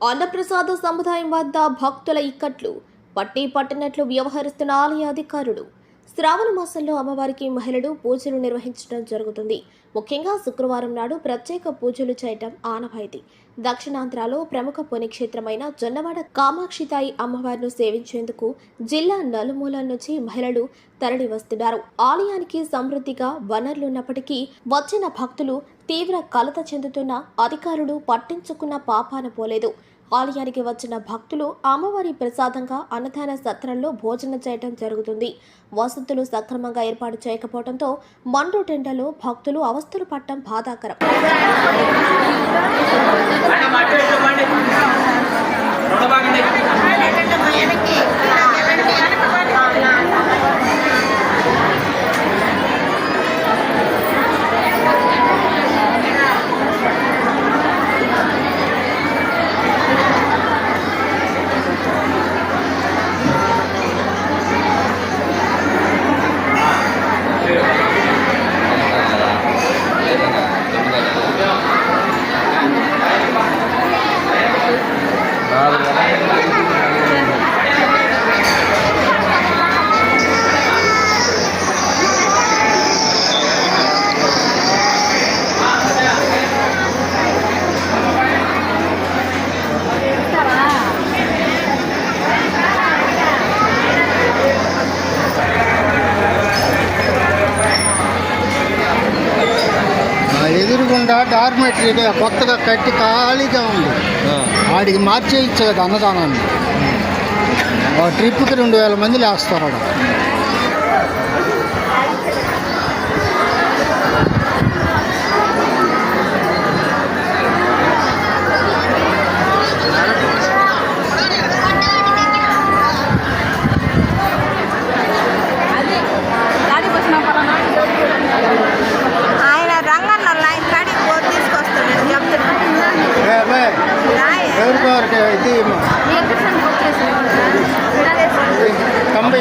అన్నప్రసాద సముదాయం వద్ద భక్తుల ఇక్కట్లు పట్టి పట్టినట్లు వ్యవహరిస్తున్న ఆలయ అధికారులు. శ్రావణ మాసంలో అమ్మవారికి మహిళలు పూజలు నిర్వహించడం జరుగుతుంది. ముఖ్యంగా శుక్రవారం నాడు ప్రత్యేక పూజలు చేయటం ఆనవాయితీ. దక్షిణాంధ్రలో ప్రముఖ పుణ్యక్షేత్రమైన జొన్నవాడ కామాక్షితాయి అమ్మవారిని సేవించేందుకు జిల్లా నలుమూలల నుంచి మహిళలు తరలి వస్తున్నారు. ఆలయానికి సమృద్ధిగా వనరులున్నప్పటికీ వచ్చిన భక్తులు తీవ్ర కలత చెందుతున్న అధికారులు పట్టించుకున్న పాపాన పోలేదు. ఆలయానికి వచ్చిన భక్తులు అమ్మవారి ప్రసాదంగా అన్నదాన సత్రంలో భోజనం చేయడం జరుగుతుంది. వసతులు సక్రమంగా ఏర్పాటు చేయకపోవడంతో మండు టెండలో భక్తులు అవస్థలు పట్టడం బాధాకరం. ఎదురుగుండా డార్మెటరీ కొత్తగా కట్టి ఖాళీగా ఉంది. వాడికి మార్చేయచ్చు కదా అన్నదానాన్ని ట్రిప్కి రెండు వేల మంది లేస్తారు ఆడ Porque ಇದು ಕಂಬಿ